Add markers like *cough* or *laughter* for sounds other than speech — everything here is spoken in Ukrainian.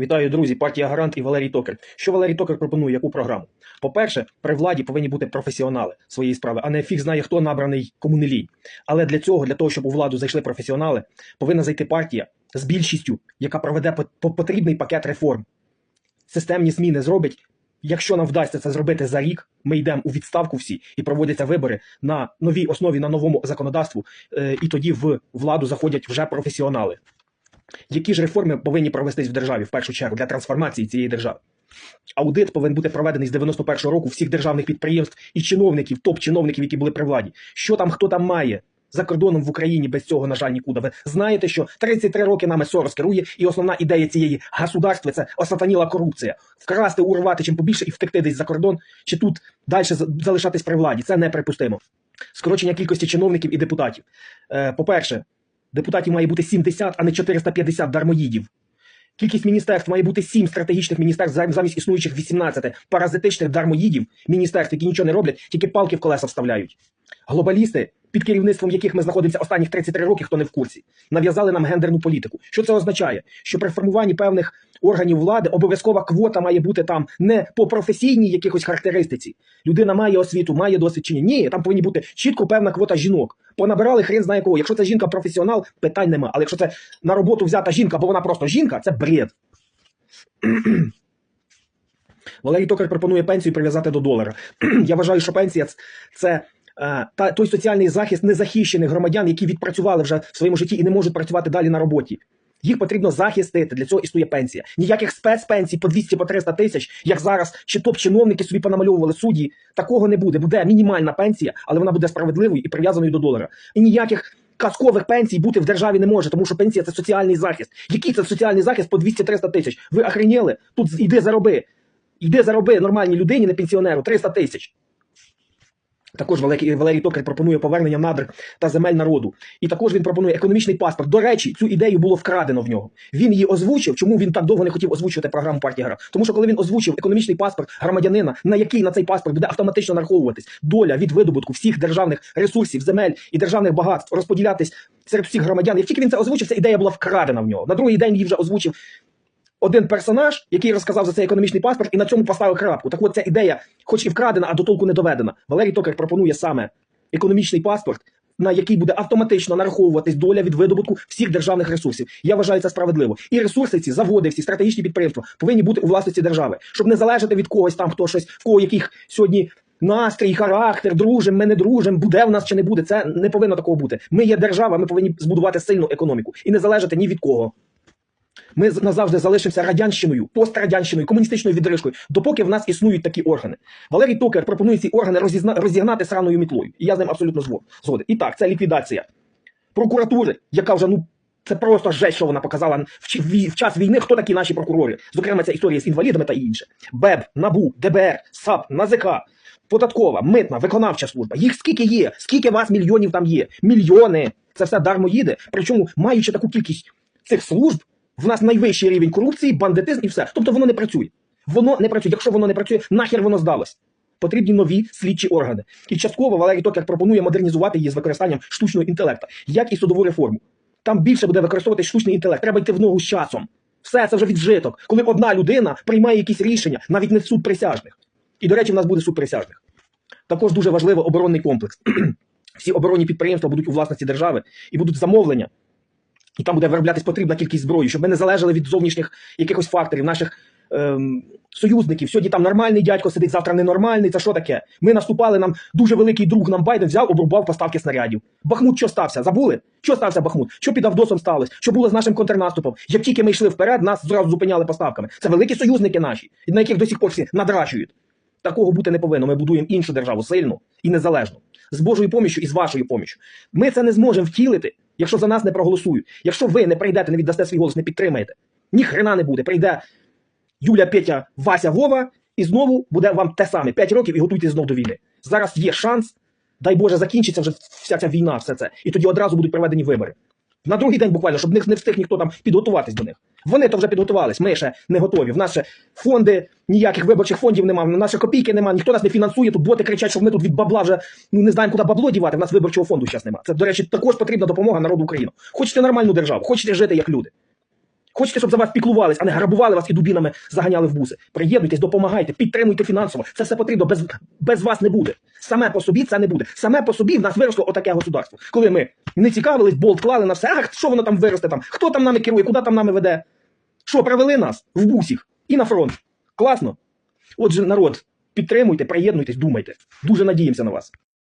Вітаю, друзі, партія Гарант і Валерій Токар. Що Валерій Токар пропонує, яку програму? По-перше, при владі повинні бути професіонали своєї справи, а не фіг знає, хто набраний кому не лінь. Але для цього, для того, щоб у владу зайшли професіонали, повинна зайти партія з більшістю, яка проведе по- по- потрібний пакет реформ. Системні зміни зробить. Якщо нам вдасться це зробити за рік, ми йдемо у відставку всі і проводяться вибори на новій основі, на новому законодавству, е, і тоді в владу заходять вже професіонали. Які ж реформи повинні провестись в державі в першу чергу для трансформації цієї держави? Аудит повинен бути проведений з 91-го року всіх державних підприємств і чиновників, топ-чиновників, які були при владі. Що там хто там має? За кордоном в Україні без цього, на жаль, нікуди. Ви знаєте, що 33 роки нами Сорос керує, і основна ідея цієї государства це осатаніла корупція. Вкрасти, урвати чим побільше і втекти десь за кордон, чи тут далі залишатись при владі. Це неприпустимо. Скорочення кількості чиновників і депутатів. Е, по-перше, депутатів має бути 70, а не 450 дармоїдів. Кількість міністерств має бути 7 стратегічних міністерств замість існуючих 18 паразитичних дармоїдів міністерств, які нічого не роблять, тільки палки в колеса вставляють. Глобалісти, під керівництвом яких ми знаходимося останніх 33 роки, хто не в курсі, нав'язали нам гендерну політику. Що це означає? Що при формуванні певних органів влади обов'язкова квота має бути там не по професійній якихось характеристиці. Людина має освіту, має досвід чи ні. Ні, там повинні бути чітко певна квота жінок. Понабирали хрен знає кого. Якщо це жінка професіонал, питань нема. Але якщо це на роботу взята жінка, бо вона просто жінка, це бред. *clears throat* Валерій Токар пропонує пенсію прив'язати до долара. *clears throat* Я вважаю, що пенсія це е, та той соціальний захист незахищених громадян, які відпрацювали вже в своєму житті і не можуть працювати далі на роботі. Їх потрібно захистити. Для цього існує пенсія. Ніяких спецпенсій по 200 по 300 тисяч, як зараз, чи топ-чиновники собі понамальовували судді. Такого не буде. Буде мінімальна пенсія, але вона буде справедливою і прив'язаною до долара. І ніяких казкових пенсій бути в державі не може, тому що пенсія це соціальний захист. Який це соціальний захист по 200-300 тисяч? Ви охреніли? Тут іди зароби. Йди зароби нормальній людині, не пенсіонеру, 300 тисяч. Також Валерій, Валерій Токар пропонує повернення надр та земель народу. І також він пропонує економічний паспорт. До речі, цю ідею було вкрадено в нього. Він її озвучив. Чому він так довго не хотів озвучувати програму партії Гра? Тому що коли він озвучив економічний паспорт громадянина, на який на цей паспорт буде автоматично нараховуватись доля від видобутку всіх державних ресурсів, земель і державних багатств розподілятись серед всіх громадян. Як тільки він це озвучив, ця ідея була вкрадена в нього. На другий день її вже озвучив один персонаж, який розказав за цей економічний паспорт, і на цьому поставив крапку. Так от ця ідея, хоч і вкрадена, а до толку не доведена. Валерій Токар пропонує саме економічний паспорт, на який буде автоматично нараховуватись доля від видобутку всіх державних ресурсів. Я вважаю це справедливо. І ресурси, ці заводи, всі стратегічні підприємства повинні бути у власності держави, щоб не залежати від когось там, хто щось, в кого яких сьогодні. Настрій, характер, дружим, ми не дружим, буде в нас чи не буде. Це не повинно такого бути. Ми є держава, ми повинні збудувати сильну економіку і не залежати ні від кого. Ми назавжди залишимося радянщиною, пострадянщиною, комуністичною відрижкою, допоки в нас існують такі органи. Валерій Токар пропонує ці органи розізна... розігнати сраною мітлою. І я з ним абсолютно згод- згоден. І так, це ліквідація прокуратури, яка вже ну. Це просто жесть, що вона показала в, вій- в час війни, хто такі наші прокурори. Зокрема, ця історія з інвалідами та інше. БЕБ, НАБУ, ДБР, САП, НАЗК, податкова, митна, виконавча служба. Їх скільки є? Скільки вас мільйонів там є? Мільйони. Це все дармо їде. Причому, маючи таку кількість цих служб, в нас найвищий рівень корупції, бандитизм і все. Тобто воно не працює. Воно не працює. Якщо воно не працює, нахер воно здалось. Потрібні нові слідчі органи. І частково Валерій Токар пропонує модернізувати її з використанням штучного інтелекту, як і судову реформу. Там більше буде використовувати штучний інтелект. Треба йти в ногу з часом. Все це вже віджиток. Коли одна людина приймає якісь рішення, навіть не суд присяжних. І, до речі, в нас буде суд присяжних. Також дуже важливо оборонний комплекс. *clears throat* Всі оборонні підприємства будуть у власності держави і будуть замовлення. І там буде вироблятись потрібна кількість зброї, щоб ми не залежали від зовнішніх якихось факторів, наших ем, союзників. Сьогодні там нормальний дядько сидить, завтра ненормальний. Це що таке? Ми наступали, нам дуже великий друг нам Байден взяв, обрубав поставки снарядів. Бахмут що стався? Забули? Що стався Бахмут? Що під Авдосом сталося? Що було з нашим контрнаступом? Як тільки ми йшли вперед, нас зразу зупиняли поставками. Це великі союзники наші, на яких до сих пор всі надрачують. Такого бути не повинно. Ми будуємо іншу державу сильну і незалежну. З Божою поміччю і з вашою поміччю. Ми це не зможемо втілити, якщо за нас не проголосують. Якщо ви не прийдете, не віддасте свій голос, не підтримаєте. Ні хрена не буде. Прийде Юля, Петя, Вася, Вова, і знову буде вам те саме. П'ять років і готуйтесь знов до війни. Зараз є шанс, дай Боже, закінчиться вже вся ця війна, все це. І тоді одразу будуть проведені вибори. На другий день буквально, щоб не встиг ніхто там підготуватись до них. Вони то вже підготувались, ми ще не готові. В нас ще фонди, ніяких виборчих фондів немає, в нас ще копійки немає, ніхто нас не фінансує. Тут боти кричать, що ми тут від бабла вже ну не знаємо, куди бабло дівати. В нас виборчого фонду зараз немає. Це, до речі, також потрібна допомога народу України. Хочете нормальну державу, хочете жити як люди. Хочете, щоб за вас піклувались, а не грабували вас і дубінами заганяли в буси. Приєднуйтесь, допомагайте, підтримуйте фінансово. Це все потрібно. Без, без вас не буде. Саме по собі це не буде. Саме по собі в нас виросло отаке государство. Коли ми не цікавились, болт клали на все, ах, що воно там виросте там, хто там нами керує, куди там нами веде. Що, привели нас в бусіх і на фронт. Класно. Отже, народ, підтримуйте, приєднуйтесь, думайте. Дуже надіємося на вас.